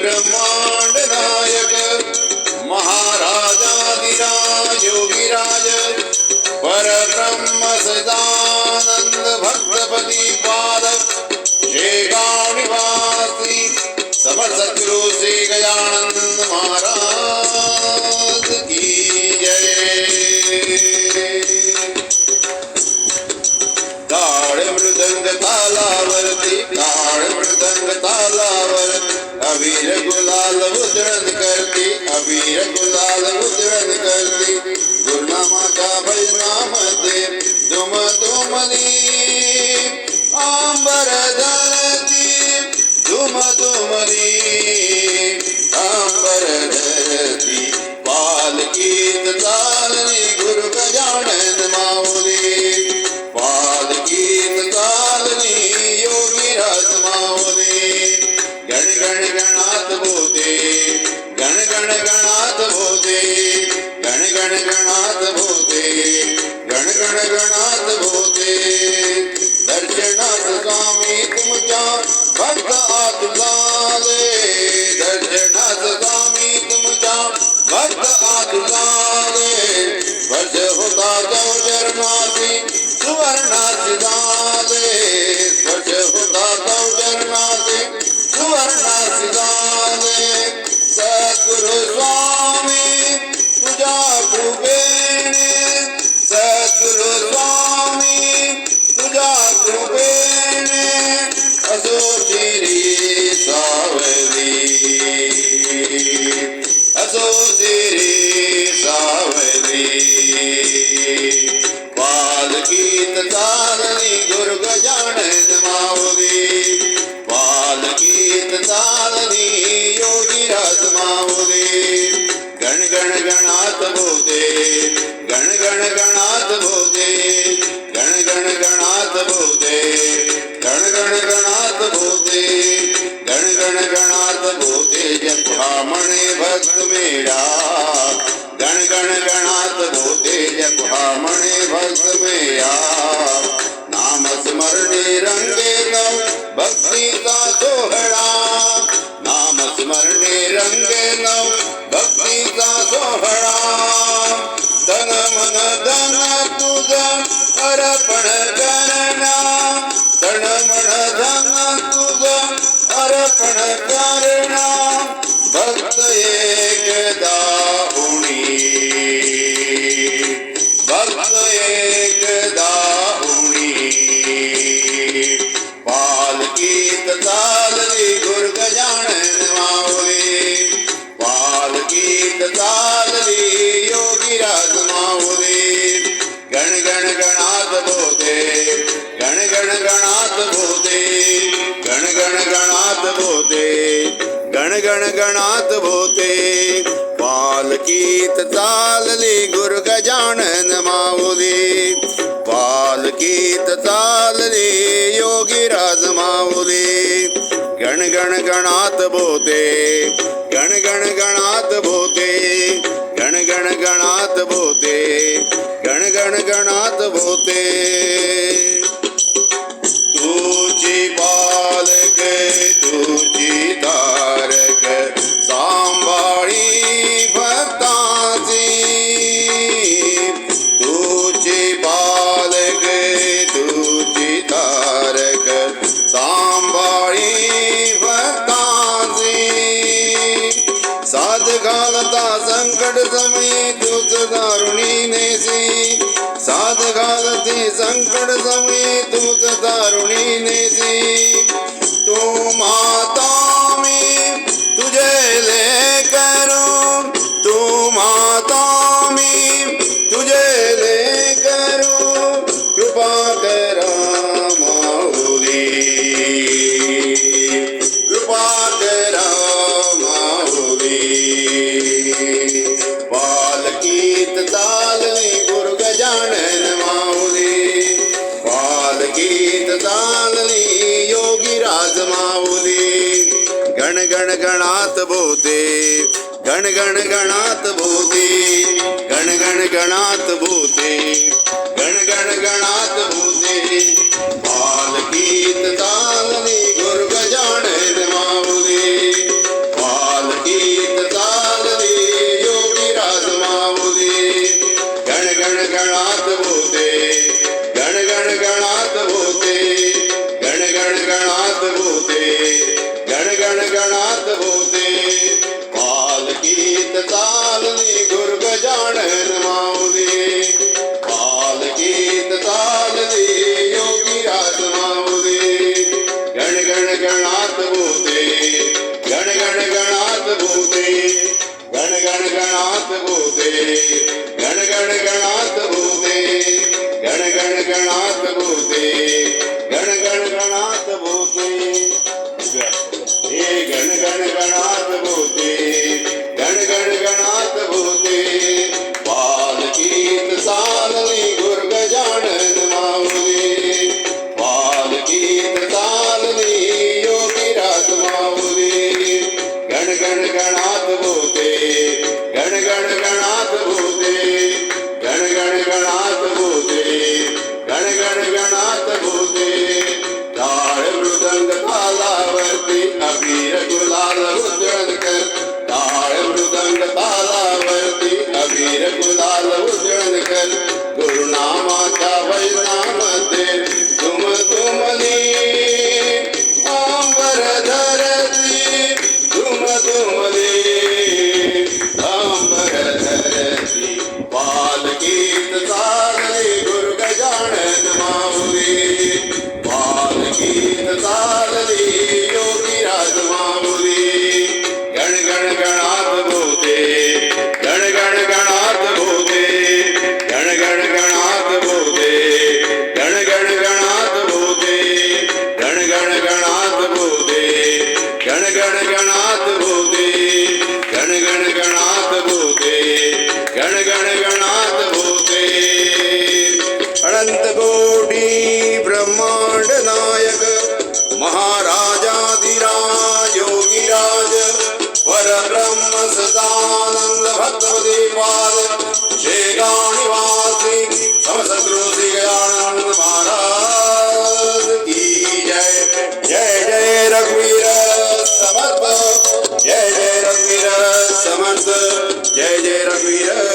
ब्रह्मांड नायक महाराजाधिराज योगीराज परब्रह्म सदानंद भक्तपती पादक शेगाव निवासी समर्थ सद्गुरु श्री गजानंद महाराज। ಅಂಬರದಳತಿ ಧುಮ ಧುಮರಿ ಅಂಬರದಳತಿ ಪಾಲಕೀತ ತಾಲನಿ ಗುರು ಗಜಾನನ ಮಾವುಲಿ ಪಾಲಕೀತ ತಾಲನಿ ಯೋಗಿ ರಾಜ ಮಾವುಲಿ ಗಣ ಗಣ ಗಣಾತ ಬೋಧೆ ಗಣ ಗಣ ಗಣಾತ ಬೋಧೆ ಗಣ ಗಣ ಗಣಾತ ಬೋಧೆ ಗಣ ಗಣ ಗಣಾತ ಬೋಧೆ दर्शनात स्वामी तुमच्या भक्त आतुलाले दर्शनात स्वामी तुमच्या भक्त आतुलाले वर्ष होता जाऊ चरणाची सुवर्णाची झाले वर्ष होता जाऊ चरणाची सुवर्णाची झाले सद्गुरु स्वामी गण गण गणात बोते गण गण गण गणात बोते गण गण गणात बोते गण गण गणात जपा म्हणे भक्त मेळा. गण गण गणात बोते जपा म्हणे भक्त मेळा. नाम स्मरणे रंगे नव भक्तीचा सोहळा. नाम स्मरणे रंगे नव भक्तीचा सोहळा. तन मन धन तुझ அரப்பண கரண தளமண தன துப அரப்பண கரண பக்த गणात गण गण गणात बोते गण गण गणात बोते गण गण गणात बोते पालकीत चालली गुरु गजानन माऊली। पालकीत चालली योगी राज माऊली। गण गण गणात बोते गण होते. बोते तुझी बालक तुझी तारक सांभाळी भक्ताची. तुझी बालक तुझी तारक सांभाळी भक्ताची. साध घालता संकट समयी तुझ संकट समे तुझ दारुणी नेसी. तू मा भूते गण गण गणात भूते गण गण गणात भूते गण गण गणात भूते बाल गीत तालनी गुरु गजानन माऊली बाल गीत तालनी योगी राज माऊली गण गण गणात भूते गण गण गणात भूते गण गण गणात भूते भूते गण गणात भूते हे गण गण गणात भूते गण गण गणात भूते बाल गीत योगी रात माऊले। गण गण गणात रंग कालावर्ती अभी गुलाल सदानंद भगवती पाद जय गाणिवासी समसद्रो श्री गजानंद महाराज। की जय जय जय रघुवीर समर्थ। जय जय रघुवीर समर्थ। जय जय रघुवीर